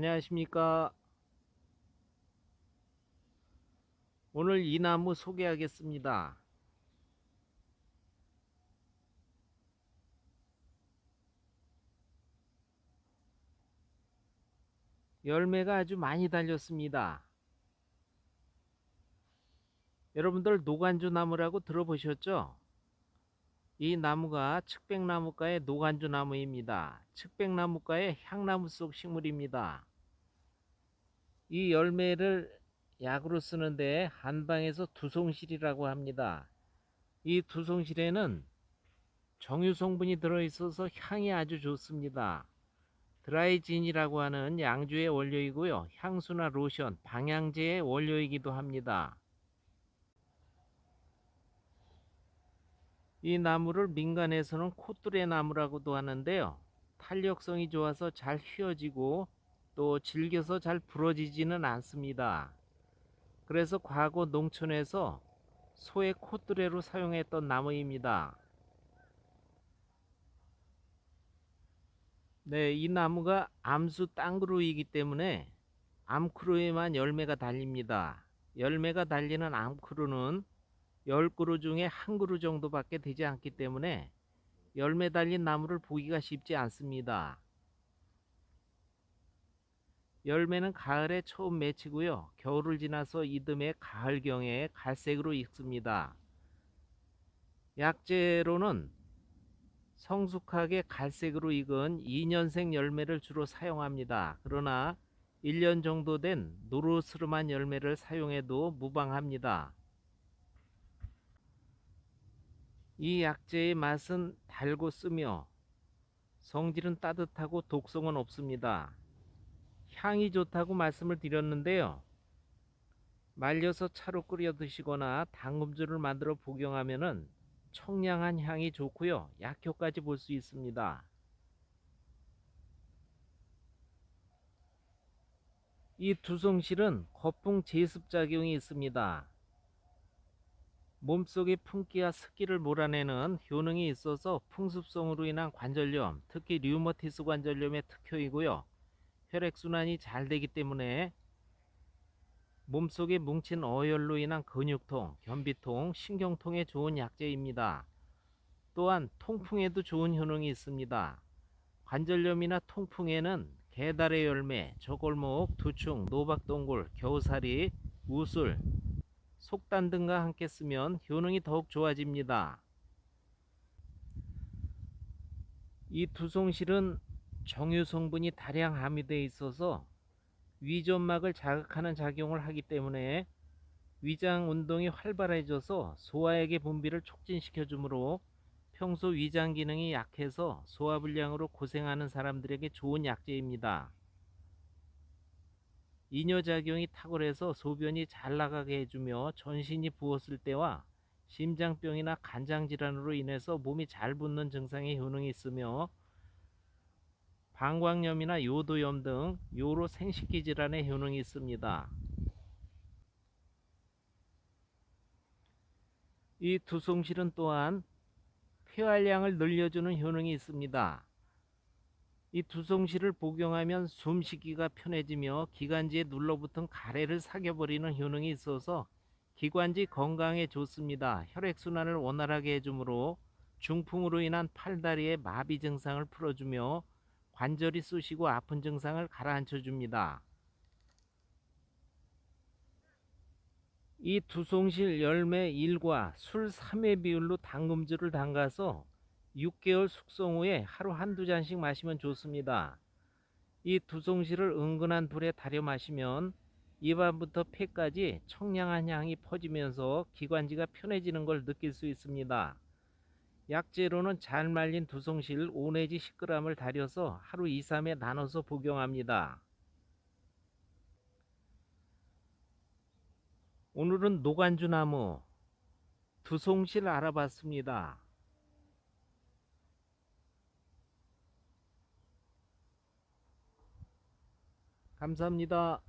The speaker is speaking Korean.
안녕하십니까. 오늘 이 나무 소개하겠습니다. 열매가 아주 많이 달렸습니다. 여러분들 노간주 나무라고 들어보셨죠? 이 나무가 측백나무과의 노간주 나무입니다. 측백나무과의 향나무 속 식물입니다. 이 열매를 약으로 쓰는데 한방에서 두송실이라고 합니다. 이 두송실에는 정유 성분이 들어있어서 향이 아주 좋습니다. 드라이진이라고 하는 양주의 원료이고요. 향수나 로션, 방향제의 원료이기도 합니다. 이 나무를 민간에서는 코뚜레 나무라고도 하는데요. 탄력성이 좋아서 잘 휘어지고 또 질겨서 잘 부러지지는 않습니다. 그래서 과거 농촌에서 소의 코뚜레로 사용했던 나무입니다. 네, 이 나무가 암수 땅그루이기 때문에 암크루에만 열매가 달립니다. 열매가 달리는 암크루는 10그루 중에 한 그루 정도밖에 되지 않기 때문에 열매 달린 나무를 보기가 쉽지 않습니다. 열매는 가을에 처음 맺히고요. 겨울을 지나서 이듬해 가을경에 갈색으로 익습니다. 약재로는 성숙하게 갈색으로 익은 2년생 열매를 주로 사용합니다. 그러나 1년 정도 된 노르스름한 열매를 사용해도 무방합니다. 이 약재의 맛은 달고 쓰며 성질은 따뜻하고 독성은 없습니다. 향이 좋다고 말씀을 드렸는데요. 말려서 차로 끓여 드시거나 당금주를 만들어 복용하면은 청량한 향이 좋고요. 약효까지 볼 수 있습니다. 이 두송실은 거품 제습 작용이 있습니다. 몸속의 풍기와 습기를 몰아내는 효능이 있어서 풍습성으로 인한 관절염, 특히 류머티스 관절염의 특효이고요. 혈액순환이 잘 되기 때문에 몸속에 뭉친 어혈로 인한 근육통, 변비통, 신경통에 좋은 약재입니다. 또한 통풍에도 좋은 효능이 있습니다. 관절염이나 통풍에는 개달의 열매, 저골목, 두충, 노박동굴, 겨우살이, 우술, 속단 등과 함께 쓰면 효능이 더욱 좋아집니다. 이 두송실은 정유 성분이 다량 함유되어 있어서 위점막을 자극하는 작용을 하기 때문에 위장 운동이 활발해져서 소화액의 분비를 촉진시켜 주므로 평소 위장 기능이 약해서 소화불량으로 고생하는 사람들에게 좋은 약재입니다. 이뇨작용이 탁월해서 소변이 잘 나가게 해주며 전신이 부었을 때와 심장병이나 간장질환으로 인해서 몸이 잘 붓는 증상에 효능이 있으며 방광염이나 요도염 등 요로 생식기 질환에 효능이 있습니다. 이 두송실은 또한 폐활량을 늘려주는 효능이 있습니다. 이 두송실을 복용하면 숨쉬기가 편해지며 기관지에 눌러붙은 가래를 사겨버리는 효능이 있어서 기관지 건강에 좋습니다. 혈액순환을 원활하게 해주므로 중풍으로 인한 팔다리의 마비 증상을 풀어주며 관절이 쑤시고 아픈 증상을 가라앉혀 줍니다. 이 두송실 열매 1과 술 3회 비율로 당금주를 담가서 6개월 숙성 후에 하루 한두 잔씩 마시면 좋습니다. 이 두송실을 은근한 불에 달여 마시면 입안부터 폐까지 청량한 향이 퍼지면서 기관지가 편해지는 걸 느낄 수 있습니다. 약재로는 잘 말린 두송실 5 내지 10g을 달여서 하루 2, 3회 나눠서 복용합니다. 오늘은 노간주 나무 두송실 알아봤습니다. 감사합니다.